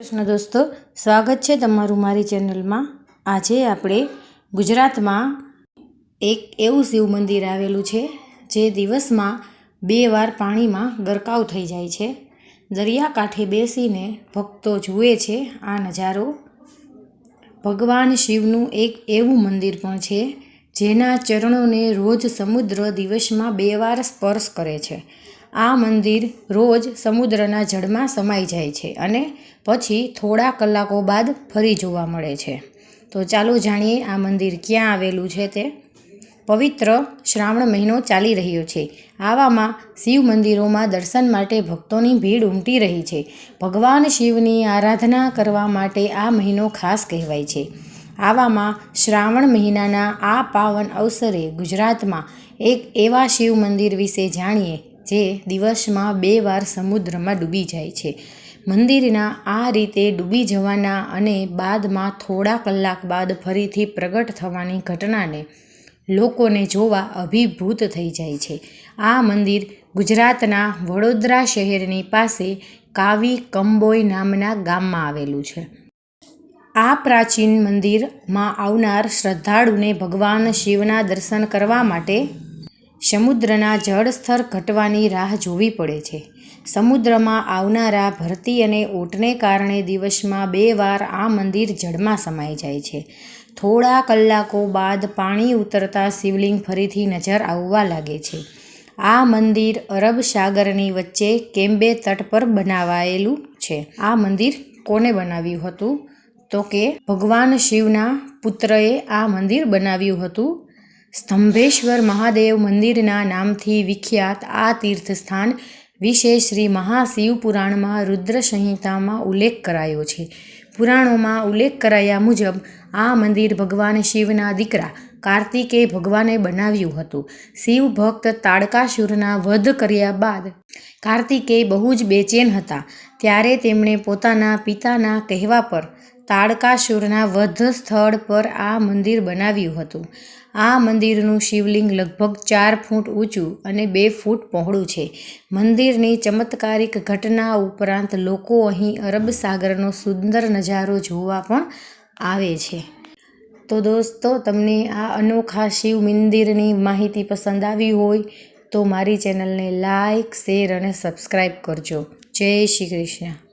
કૃષ્ણ દોસ્તો, સ્વાગત છે તમારું મારી ચેનલમાં. આજે આપણે ગુજરાતમાં એક એવું શિવ મંદિર આવેલું છે, જે દિવસમાં બે વાર પાણીમાં ગરકાવ થઈ જાય છે. દરિયાકાંઠે બેસીને ભક્તો જુએ છે આ નજારો. ભગવાન શિવનું એક એવું મંદિર પણ છે, જેના ચરણોને રોજ સમુદ્ર દિવસમાં બે વાર સ્પર્શ કરે છે. આ મંદિર રોજ સમુદ્રના જળમાં સમાઈ જાય છે અને પછી થોડા કલાકો બાદ ફરી જોવા મળે છે. તો ચાલો જાણીએ આ મંદિર ક્યાં આવેલું છે તે. પવિત્ર શ્રાવણ મહિનો ચાલી રહ્યો છે. આવામાં શિવ મંદિરોમાં દર્શન માટે ભક્તોની ભીડ ઉમટી રહી છે. ભગવાન શિવની આરાધના કરવા માટે આ મહિનો ખાસ કહેવાય છે. આવામાં શ્રાવણ મહિનાના આ પાવન અવસરે ગુજરાતમાં એક એવા શિવ મંદિર વિશે જાણીએ જે દિવસમાં બે વાર સમુદ્રમાં ડૂબી જાય છે. મંદિરના આ રીતે ડૂબી જવાના અને બાદમાં થોડા કલાક બાદ ફરીથી પ્રગટ થવાની ઘટનાને લોકોને જોવા અભિભૂત થઈ જાય છે. આ મંદિર ગુજરાતના વડોદરા શહેરની પાસે કાવી કંબોઈ નામના ગામમાં આવેલું છે. આ પ્રાચીન મંદિરમાં આવનાર શ્રદ્ધાળુને ભગવાન શિવના દર્શન કરવા માટે સમુદ્રના જળસ્તર ઘટવાની રાહ જોવી પડે છે. સમુદ્રમાં આવનારા ભરતી અને ઓટને કારણે દિવસમાં બે વાર આ મંદિર જળમાં સમાઈ જાય છે. થોડા કલાકો બાદ પાણી ઉતરતા શિવલિંગ ફરીથી નજર આવવા લાગે છે. આ મંદિર અરબ સાગરની વચ્ચે કેમ્બે તટ પર બનાવાયેલું છે. આ મંદિર કોને બનાવ્યું હતું? તો કે ભગવાન શિવના પુત્રએ આ મંદિર બનાવ્યું હતું સ્તંભેશ્વર મહાદેવ મંદિરના નામથી વિખ્યાત આ તીર્થસ્થાન વિશે શ્રી મહાશિવ પુરાણમાં રુદ્ર સંહિતામાં ઉલ્લેખ કરાયો છે. પુરાણોમાં ઉલ્લેખ કરાયા મુજબ આ મંદિર ભગવાન શિવના દીકરા કાર્તિકે ભગવાને બનાવ્યું હતું. શિવ ભક્ત તાડકાસુરના વધ કર્યા બાદ કાર્તિકે બહુ જ બેચેન હતા. ત્યારે તેમણે પોતાના પિતાના કહેવા પર તાડકાસુરના વધ સ્થળ પર આ મંદિર બનાવ્યું હતું. આ મંદિરનું શિવલિંગ લગભગ ચાર ફૂટ ઊંચું અને બે ફૂટ પહોળું છે. મંદિરની ચમત્કારિક ઘટના ઉપરાંત લોકો અહીં અરબ સાગરનો સુંદર નજારો જોવા પણ આવે છે. તો દોસ્તો, તમને આ અનોખા શિવ મંદિરની માહિતી પસંદ આવી હોય તો મારી ચેનલને લાઈક, શેર અને સબસ્ક્રાઈબ કરજો. જય શ્રી કૃષ્ણ.